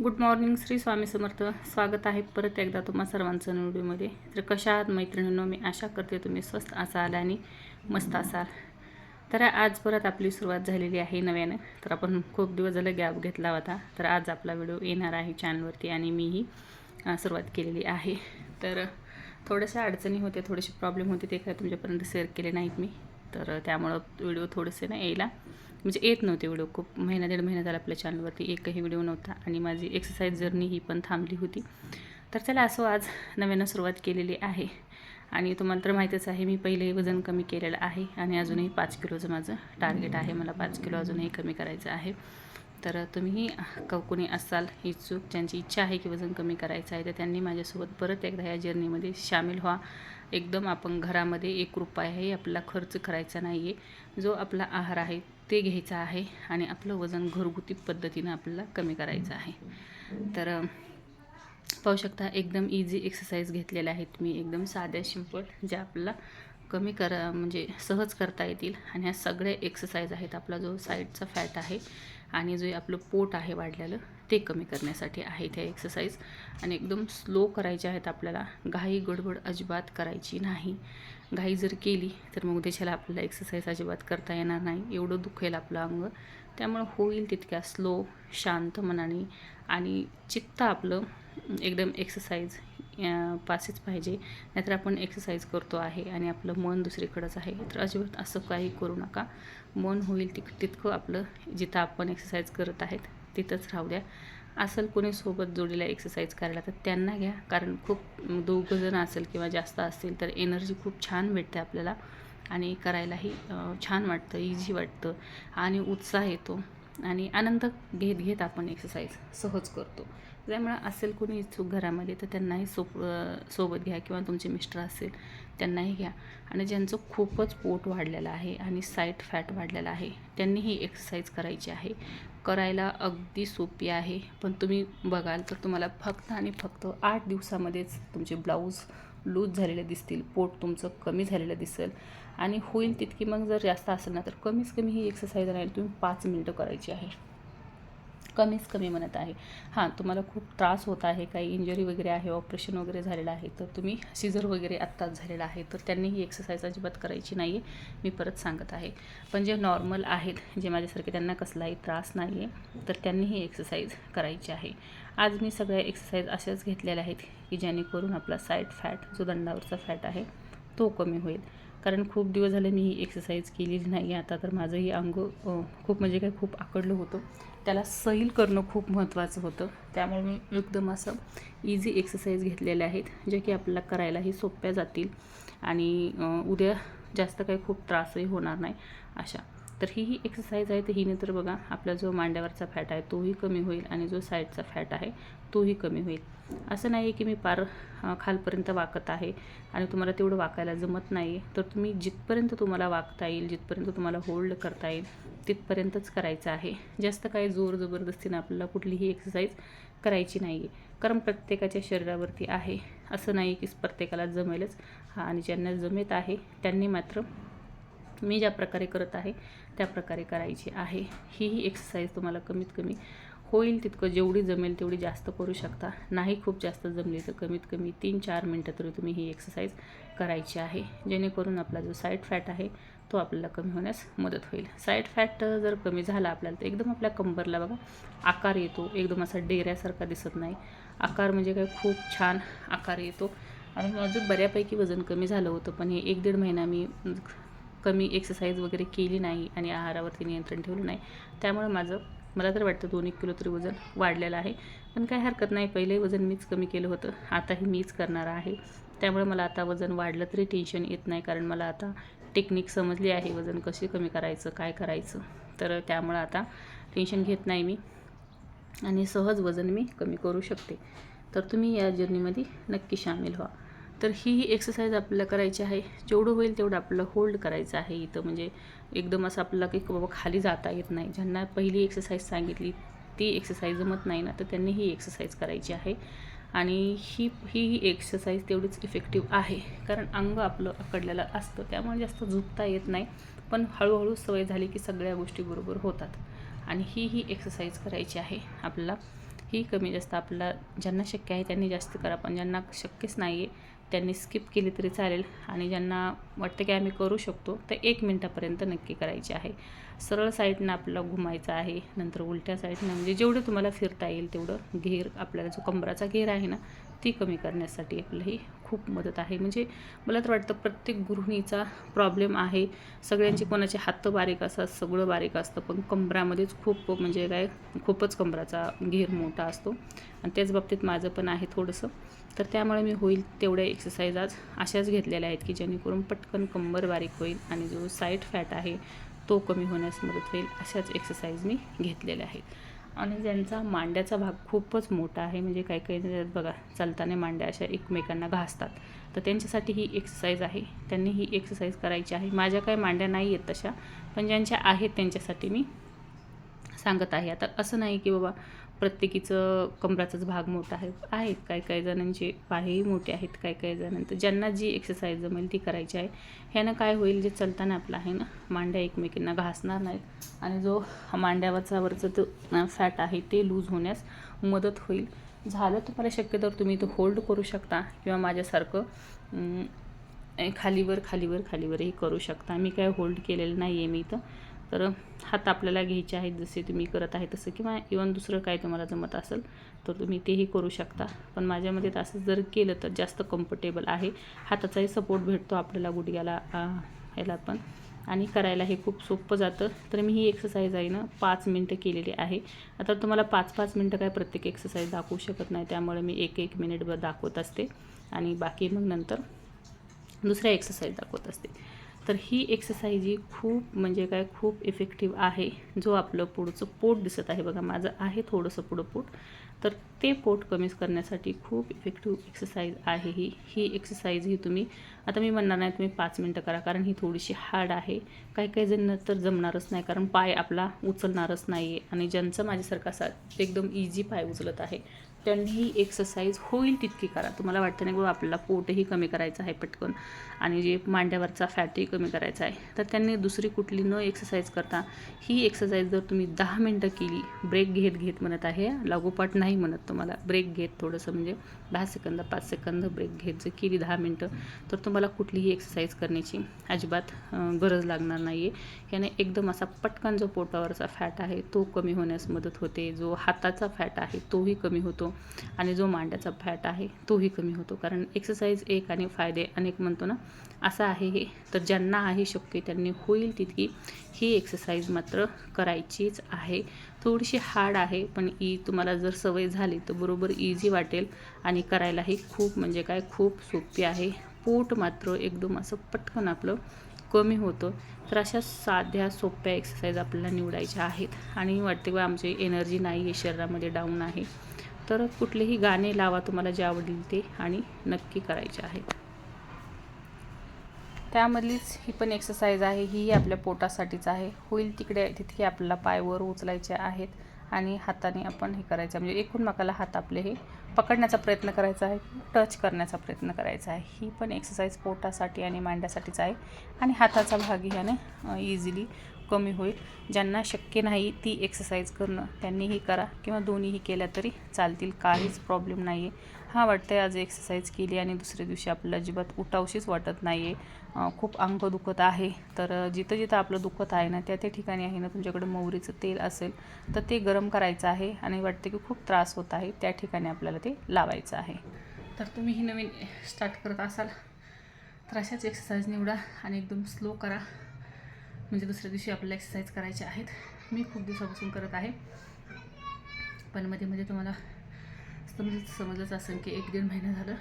Good morning Shri Swami Samarth. स्वागत आहे परत एकदा तुम्हा सर्वांचं व्हिडिओमध्ये. तर कशा आहात मैत्रिणींनो? मी आशा करते तुम्ही स्वस्त असाल आणि मस्त असाल. तर आज परत आपली सुरुवात झालेली आहे नव्यानं. तर आपण खूप दिवस झालं गॅप घेतला होता. तर आज आपला व्हिडिओ येणार आहे चॅनलवरती आणि मीही सुरुवात केलेली आहे. तर थोड्याशा अडचणी होत्या थोडेसे प्रॉब्लेम होते ते काय तुमच्यापर्यंत शेअर केले नाहीत मी. तर त्यामुळं व्हिडिओ थोडेसे ना यायला म्हणजे येत नव्हते व्हिडिओ खूप महिना दीड महिना झाला आपल्या चॅनलवरती एकही व्हिडिओ नव्हता. आणि माझी एक्सरसाइज जर्नी ही पण थांबली होती. तर चला असो आज नव्यानं सुरुवात केलेली आहे. आणि तुम्हाला तर माहीतच आहे मी पहिलेही वजन कमी केलेलं आहे. आणि अजूनही पाच किलोचं माझं टार्गेट आहे. मला पाच किलो अजूनही कमी करायचं आहे. तर तुम्हीही क कोणी असाल इच्छुक ज्यांची इच्छा आहे की वजन कमी करायचं आहे तर त्यांनी माझ्यासोबत परत एकदा या जर्नीमध्ये सामील व्हा. एकदम आपण घरामध्ये एक रुपयाही आपला खर्च करायचा नाही आहे जो आपला आहार आहे ते घ्यायचं आहे आणि आपलं वजन घरगुती पद्धतीनं आपल्याला कमी करायचं आहे. तर पाहू शकता एकदम इझी एक्सरसाइज घेतलेल्या आहेत मी. एकदम साध्या सिंपल ज्या आपल्याला कमी करा म्हणजे सहज करता येतील. आणि ह्या सगळ्या एक्सरसाइज आहेत. आपला जो साईडचा फॅट आहे आणि जो आपलं पोट आहे वाढलेलं ते कमी करण्यासाठी आहेत ह्या एक्सरसाइज आणि एकदम स्लो करायच्या आहेत आपल्याला. घाई गडबड अजिबात करायची नाही. घाई जर केली तर मग त्याच्याला आपल्याला एक्सरसाइज अजिबात करता येणार नाही. एवढं दुखेल आपलं अंग. त्यामुळं होईल तितक्या स्लो शांत मनाने आणि चित्त आपलं एकदम एक्सरसाइज पासेच पाहिजे. नाहीतर आपण एक्सरसाइज करतो आहे आणि आपलं मन दुसरीकडंच आहे. तर अजिबात असं काही करू नका. मन होईल तिक तितकं आपलं जिथं आपण एक्सरसाइज करत आहेत तिथंच राहू द्या. असेल कोणी सोबत जोडीला एक्सरसाइज करायला तर त्यांना घ्या. कारण खूप दोघं जण असेल किंवा जास्त असतील तर एनर्जी खूप छान भेटते आपल्याला. आणि करायलाही छान वाटतं इझी वाटतं. आणि उत्साह येतो. आणि आनंद घेत घेत आपण एक्सरसाइज सहज करतो. त्यामुळे असेल कोणी इच्छुक घरामध्ये तर त्यांनाही सोप सोबत घ्या किंवा तुमचे मिस्टर असेल त्यांनाही घ्या. आणि ज्यांचं खूपच पोट वाढलेलं आहे आणि साईट फॅट वाढलेला आहे त्यांनीही एक्सरसाइज करायची आहे. करायला अगदी सोपी आहे. पण तुम्ही बघाल तर तुम्हाला फक्त आणि फक्त आठ दिवसामध्येच तुमचे ब्लाऊज लूज झालेले दिसतील पोट तुमचं कमी झालेलं दिसेल. आणि होईल तितकी मग जर जास्त असेल ना तर कमीच कमी ही एक्सरसाइज राहील तुम्ही पाच मिनटं करायची आहे. कमीच कमी म्हणत आहे. हां तुम्हाला खूप त्रास होत आहे काही इंजरी वगैरे आहे ऑपरेशन वगैरे झालेलं आहे तर तुम्ही सिझर वगैरे आत्ताच झालेला आहे तर त्यांनी ही एक्सरसाइज अजिबात करायची नाही आहे मी परत सांगत आहे. पण जे नॉर्मल आहेत जे माझ्यासारखे त्यांना कसलाही त्रास नाही आहे तर त्यांनी ही एक्सरसाइज करायची आहे. आज मी सगळ्या एक्सरसाइज अशाच घेतलेल्या आहेत की जेणेकरून आपला साईड फॅट जो दंडावरचा फॅट आहे तो कमी होईल. कारण खूप दिवस झाले मी ही एक्सरसाइज केलेली नाही आता तर माझंही अंग खूप म्हणजे काय खूप आकडलं होतं. त्याला सैल करणं खूप महत्त्वाचं होतं. त्यामुळे मी एकदम असं इझी एक्सरसाइज घेतलेल्या आहेत जे की आपल्याला करायलाही सोप्या जातील आणि उद्या जास्त काही खूप त्रासही होणार नाही अशा. तर ही ही एक्सरसाइज आहे तर हिने तर बघा आपला जो मांड्यावरचा फॅट आहे तोही कमी होईल आणि जो साईडचा फॅट आहे तोही कमी होईल. असं नाही आहे की मी पार खालपर्यंत वाकत आहे आणि तुम्हाला तेवढं वाकायला जमत नाही आहे तर तुम्ही जिथपर्यंत तुम्हाला वाकता येईल जिथपर्यंत तुम्हाला होल्ड करता येईल तिथपर्यंतच करायचं आहे. जास्त काही जोर जबरदस्तीनं आपल्याला कुठलीही एक्सरसाइज करायची नाही आहे कारण प्रत्येकाच्या शरीरावरती आहे. असं नाही की प्रत्येकाला जमेलच. हा आणि ज्यांना जमेत आहे त्यांनी मात्र मी ज्या प्रकारे करत आहे त्या प्रकारे करायची आहे. ही ही एक्सरसाइज तुम्हाला कमीत कमी होईल तितकं जेवढी जमेल तेवढी जास्त करू शकता. नाही खूप जास्त जमली तर कमीत कमी तीन चार मिनटं तरी तुम्ही ही एक्सरसाइज करायची आहे. जेणेकरून आपला जो साईड फॅट आहे तो आपल्याला कमी होण्यास मदत होईल. साईड फॅट जर कमी झाला आपल्याला तर एकदम आपल्या कंबरला बघा आकार येतो. एकदम असा डेऱ्यासारखा दिसत नाही. आकार म्हणजे काय? खूप छान आकार येतो. आणि माझं बऱ्यापैकी वजन कमी झालं होतं पण हे एक दीड महिना मी कमी एक्सरसाइज वगैरे केली नाही आणि आहारावरती नियंत्रण ठेवलं नाही. त्यामुळे माझं मला तर वाटतं दोन एक किलो तरी वजन वाढलेलं आहे. पण काय हरकत नाही पहिले वजन मीच कमी केलं होतं आताही मीच करणार आहे. त्यामुळे मला आता वजन वाढलं तरी टेन्शन येत नाही कारण मला आता टेक्निक समजली आहे वजन कसे कमी करायचं काय करायचं. तर त्यामुळं आता टेन्शन घेत नाही मी आणि सहज वजन मी कमी करू शकते. तर तुम्ही या जर्नीमध्ये नक्की सामील व्हा. तर ही ही एक्सरसाइज आपल्याला करायची आहे. जेवढं होईल तेवढं आपल्याला होल्ड करायचं आहे इथं. म्हणजे एकदम असं आपल्याला काही बाबा खाली जाता येत नाही. ज्यांना पहिली एक्सरसाइज सांगितली ती एक्सरसाइज जमत नाही ना तर त्यांनी ही एक्सरसाइज करायची आहे. आणि ही ही ही एक्सरसाइज तेवढीच इफेक्टिव्ह आहे. कारण अंग आपलं अकडलेलं असतं. त्यामुळे जास्त झुकता येत नाही. पण हळूहळू सवय झाली की सगळ्या गोष्टी बरोबर होतात. आणि ही ही एक्सरसाइज करायची आहे. आपल्याला ही कमी जास्त आपल्याला ज्यांना शक्य आहे त्यांनी जास्त करा. पण ज्यांना शक्यच नाही आहे त्यांनी स्किप केली तरी चालेल. आणि ज्यांना वाटतं की आम्ही करू शकतो तर एक मिनटापर्यंत नक्की करायची आहे. सरळ साईडनं आपल्याला घुमायचं आहे. नंतर उलट्या साईडनं म्हणजे जेवढं तुम्हाला फिरता येईल तेवढं घेर आपल्याला जो कंबराचा घेर आहे ना ती कमी करण्यासाठी आपल्याही खूप मदत आहे. म्हणजे मला तर वाटतं प्रत्येक गृहिणीचा प्रॉब्लेम आहे. सगळ्यांची कोणाचे हात बारीक असतात सगळं बारीक असतं पण कंबरामध्येच खूप म्हणजे काय खूपच कंबराचा घेर मोठा असतो. आणि त्याच बाबतीत माझं पण आहे थोडंसं. तर त्यामुळे मी होईल तेवढ्या एक्सरसाइज आज अशाच घेतलेल्या आहेत की जेणेकरून पटकन कंबर बारीक होईल आणि जो साईड फॅट आहे तो कमी होण्यास मदत होईल अशाच एक्सरसाइज मी घेतलेल्या आहेत. आणि ज्यांचा मांड्याचा भाग खूपच मोठा आहे म्हणजे काही काही बघा चालताना मांड्या अशा एकमेकांना घासतात तर त्यांच्यासाठी ही एक्सरसाइज आहे. त्यांनी ही एक्सरसाइज करायची आहे. माझ्या काही मांड्या नाही आहेत तशा पण ज्यांच्या आहेत त्यांच्यासाठी मी सांगत आहे. आता असं नाही की बाबा प्रत्येकीचं कमराचाच भाग मोठा आहे. आहेत काही काही जणांचे पायही मोठे आहेत काही काही जणांचं. ज्यांना जी एक्सरसाइज जमेल ती करायची आहे. ह्यानं काय होईल जे चलताना आपलं आहे ना मांड्या एकमेकींना घासणार नाहीत. आणि जो मांड्यावरचा तो फॅट आहे ते लूज होण्यास मदत होईल. झालं तुम्हाला शक्य तर तुम्ही तो होल्ड करू शकता किंवा माझ्यासारखं खालीवर खालीवर खालीवरही करू शकता. मी काय होल्ड केलेलं नाही आहे मी इथं. तर हात आपल्याला घ्यायचे आहेत जसे तुम्ही करत आहे तसं. किंवा इवन दुसरं काय तुम्हाला जमत असेल तर तुम्ही तेही करू शकता. पण माझ्या तर असं जर केलं तर जास्त कम्फर्टेबल आहे. हाताचाही सपोर्ट भेटतो आपल्याला गुडघ्याला ह्याला पण. आणि करायला हे खूप सोपं जातं. तर मी ही एक्सरसाइज आहे ना पाच मिनटं केलेली आहे. आता तुम्हाला पाच पाच मिनटं काय प्रत्येक एक्सरसाइज दाखवू शकत नाही. त्यामुळे मी एक एक मिनिटभर दाखवत असते. आणि बाकी मग नंतर दुसऱ्या एक्सरसाइज दाखवत असते. तर ही एक्सरसाइज ही खूप म्हणजे काय खूप इफेक्टिव्ह आहे. जो आपलं पुढचं पोट दिसत आहे बघा माझं आहे थोडंसं पुढं पोट. तर ते पोट कमी करण्यासाठी खूप इफेक्टिव्ह एक्सरसाइज आहे ही. ही एक्सरसाइज ही तुम्ही आता मी म्हणणार नाही तुम्ही पाच मिनटं करा कारण ही थोडीशी हार्ड आहे. काही काही जण तर जमणारच नाही कारण पाय आपला उचलणारच नाही आहे आणि ज्यांचं माझ्यासारखा सा एकदम इझी पाय उचलत आहे त्यांनी एक्सरसाइज होईल तितकी करा. तुम्हाला वाटतं नाही बाबा आपल्याला पोटही कमी करायचं आहे पटकन आणि जे मांड्यावरचा फॅटही कमी करायचा आहे. तर त्यांनी दुसरी कुठली न एक्सरसाइज करता ही एक्सरसाइज जर तुम्ही दहा मिनटं केली ब्रेक घेत घेत म्हणत आहे लागोपाठ नाही म्हणत तुम्हाला ब्रेक घेत थोडंसं म्हणजे दहा सेकंद पाच सेकंद ब्रेक घेत जर केली दहा मिनटं तर तुम्हाला कुठलीही एक्सरसाइज करण्याची अजिबात गरज लागणार नाही आहे याने एकदम असा पटकन जो पोटावरचा फॅट आहे तो कमी होण्यास मदत होते. जो हाताचा फॅट आहे तोही कमी होतो. आणि जो मांड्याचा फॅट आहे तोही कमी होतो. कारण एक्सरसाइज एक आणि फायदे अनेक म्हणतो ना. असं आहे हे. तर ज्यांना आहे शक्य त्यांनी होईल तितकी ही एक्सरसाइज मात्र करायचीच आहे. थोडीशी हार्ड आहे पण ई तुम्हाला जर सवय झाली तर बरोबर इझी वाटेल. आणि करायलाही खूप म्हणजे काय खूप सोपी आहे. पोट मात्र एकदम असं पटकन आपलं कमी होतं. तर अशा साध्या सोप्या एक्सरसाइज आपल्याला निवडायच्या आहेत. आणि वाटते बा आमची एनर्जी नाही आहे शरीरामध्ये डाऊन आहे. तर कुठलेही गाणे लावा तुम्हाला जे आवडेल ते आणि नक्की करायचे आहेत. त्यामधलीच ही पण एक्सरसाइज आहे ही आपल्या पोटासाठीच आहे. होईल तिकडे तितके आपल्याला पायवर उचलायचे आहेत आणि हाताने आपण हे करायचं म्हणजे एकूण मकाला हात आपले हे पकडण्याचा प्रयत्न करायचा आहे टच करण्याचा प्रयत्न करायचा आहे. ही पण एक्सरसाइज पोटासाठी आणि मांड्यासाठीच आहे आणि हाताचा भाग ह्याने इझिली कमी होईल. ज्यांना शक्य नाही ती एक्सरसाइज करणं त्यांनीही करा किंवा दोन्हीही केल्या तरी चालतील. काहीच प्रॉब्लेम नाही आहे हा वाटतं आहे आज एक्सरसाइज केली आणि दुसऱ्या दिवशी आपल्याला अजिबात उठावशीच वाटत नाही आहे खूप अंग दुखत आहे. तर जिथं जिथं आपलं दुखत आहे ना त्या त्या ठिकाणी आहे ना तुमच्याकडे मोहरीचं तेल असेल तर ते गरम करायचं आहे आणि वाटतं की खूप त्रास होत आहे. त्या ठिकाणी आपल्याला ते लावायचं आहे. तर तुम्ही ही नवीन स्टार्ट करत असाल तर अशाच एक्सरसाइज निवडा आणि एकदम स्लो करा. म्हणजे दुसऱ्या दिवशी आपल्याला एक्सरसाइज करायचे आहेत. मी खूप दिवसापासून करत आहे. पण मध्ये मध्ये तुम्हाला समज समजलंच असेल की एक दीड महिना झालं.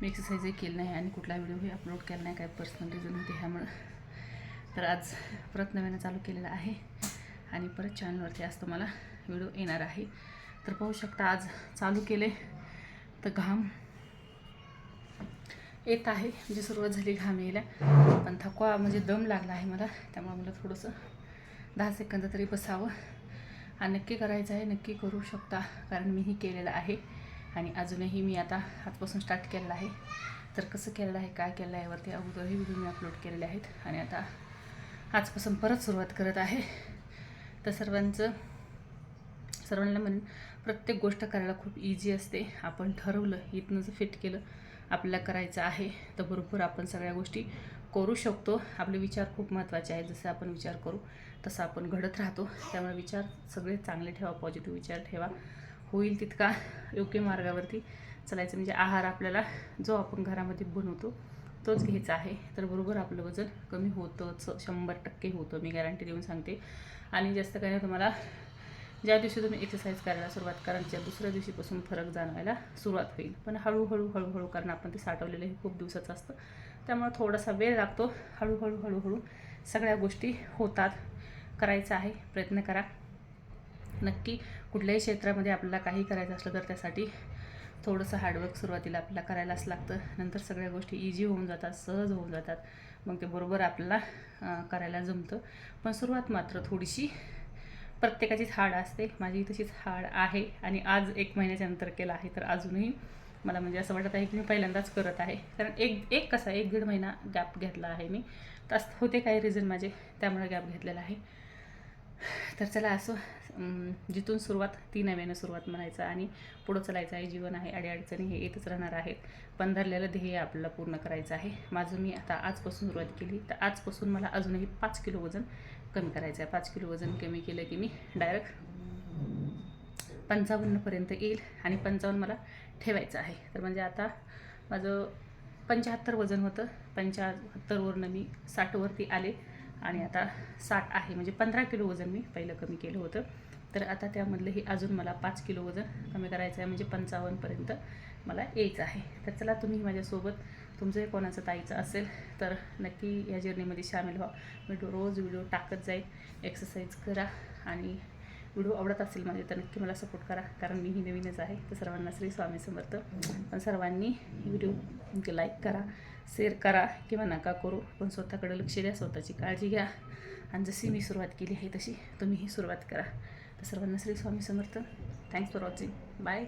मी एक्सरसाइजही केलं नाही आणि कुठला व्हिडिओही अपलोड केला नाही काय पर्सनल रिझन होते ह्यामुळं. तर आज परत नव्यानं चालू केलेला आहे आणि परत चॅनलवरती आज तुम्हाला व्हिडिओ येणार आहे. तर पाहू शकता आज चालू केले तर घाम येत आहे. म्हणजे सुरुवात झाली घाम यायला. पण थकवा म्हणजे दम लागला आहे मला. त्यामुळे मला थोडंसं दहा सेकंद तरी बसावं. आणि नक्की करायचं आहे नक्की करू शकता. कारण मीही केलेलं आहे. आणि अजूनही मी आता आजपासून स्टार्ट केलेलं आहे. तर कसं केलेलं आहे काय केलं आहे यावरती अगोदरही व्हिडिओ मी अपलोड केलेले आहेत. आणि आता आजपासून परत सुरुवात करत आहे. तर सर्वांचं सर्वांना म्हण प्रत्येक गोष्ट करायला खूप इझी असते. आपण ठरवलं इथनं जर फिट केलं आपल्याला करायचं आहे तर बरोबर आपण सगळ्या गोष्टी करू शकतो. आपले विचार खूप महत्त्वाचे आहेत जसे आपण विचार करू तसं आपण घडत राहतो. त्यामुळे विचार सगळे चांगले ठेवा पॉझिटिव्ह विचार ठेवा. होईल तितका योग्य मार्गावरती चालायचं. म्हणजे आहार आपल्याला जो आपण घरामध्ये बनवतो तोच घ्यायचा आहे. तर बरोबर आपलं वजन कमी होतंच. शंभर टक्के होतं मी गॅरंटी देऊन सांगते. आणि जास्त काही तुम्हाला ज्या दिवशी तुम्ही एक्सरसाइज करायला सुरुवात कराल त्या दुसऱ्या दिवशीपासून फरक जाणवायला सुरुवात होईल. पण हळूहळू हळूहळू कारण आपण ते साठवलेलं हे खूप दिवसाचं असतं. त्यामुळे थोडासा वेळ लागतो. हळूहळू हळूहळू सगळ्या गोष्टी होतात. करायचं आहे प्रयत्न करा. नक्की कुठल्याही क्षेत्रामध्ये आपल्याला काही करायचं असलं तर त्यासाठी थोडंसं हार्डवर्क सुरुवातीला आपल्याला करायलाच लागतं. नंतर सगळ्या गोष्टी इझी होऊन जातात सहज होऊन जातात. मग ते बरोबर आपल्याला करायला जमतं. पण सुरुवात मात्र थोडीशी प्रत्येकाचीच हाड असते. माझी तशीच हाड आहे आणि आज एक महिन्याच्या नंतर केलं आहे तर अजूनही मला म्हणजे असं वाटत आहे की मी पहिल्यांदाच करत आहे. कारण एक एक कसा एक दीड महिना गॅप घेतला आहे मी. तर असं होते काही रिझन माझे त्यामुळे गॅप घेतलेला आहे. तर चला असो जिथून सुरुवात ती नव्यानं सुरुवात म्हणायचं आणि पुढं चलायचं आहे. जीवन आहे अडीअडचणी हे येतच राहणार आहेत. पण धरलेलं ध्येय आपल्याला पूर्ण करायचं आहे. माझं मी आता आजपासून सुरुवात केली. तर आजपासून मला अजूनही पाच किलो वजन कमी करायचं आहे पाच किलो वजन कमी केलं की मी डायरेक्ट पंचावन्नपर्यंत येईल आणि पंचावन्न मला ठेवायचं आहे. तर म्हणजे आता माझं पंच्याहत्तर वजन होतं. पंच्याहत्तरवरनं मी साठवरती आले आणि आता साठ आहे. म्हणजे पंधरा किलो वजन मी पहिलं कमी केलं होतं. तर आता त्यामधलंही अजून मला पाच किलो वजन कमी करायचं आहे म्हणजे पंचावन्नपर्यंत मला यायचं आहे. तर चला तुम्ही माझ्यासोबत तुमचं कोणाचं ताईचं असेल तर नक्की या जर्नीमध्ये सामील व्हा. मी रोज व्हिडिओ टाकत जाईल एक्सरसाइज करा आणि व्हिडिओ आवडत असेल माझे तर नक्की मला सपोर्ट करा. कारण मी ही नवीनच आहे. तर सर्वांना श्री स्वामी समर्थ. पण सर्वांनी व्हिडिओ लाईक करा शेअर करा किंवा नका करू. पण स्वतःकडे लक्ष द्या स्वतःची काळजी घ्या. आणि जशी मी सुरुवात केली आहे तशी तुम्हीही सुरुवात करा. तर सर्वांना Shri Swami Samarth. Thanks for watching bye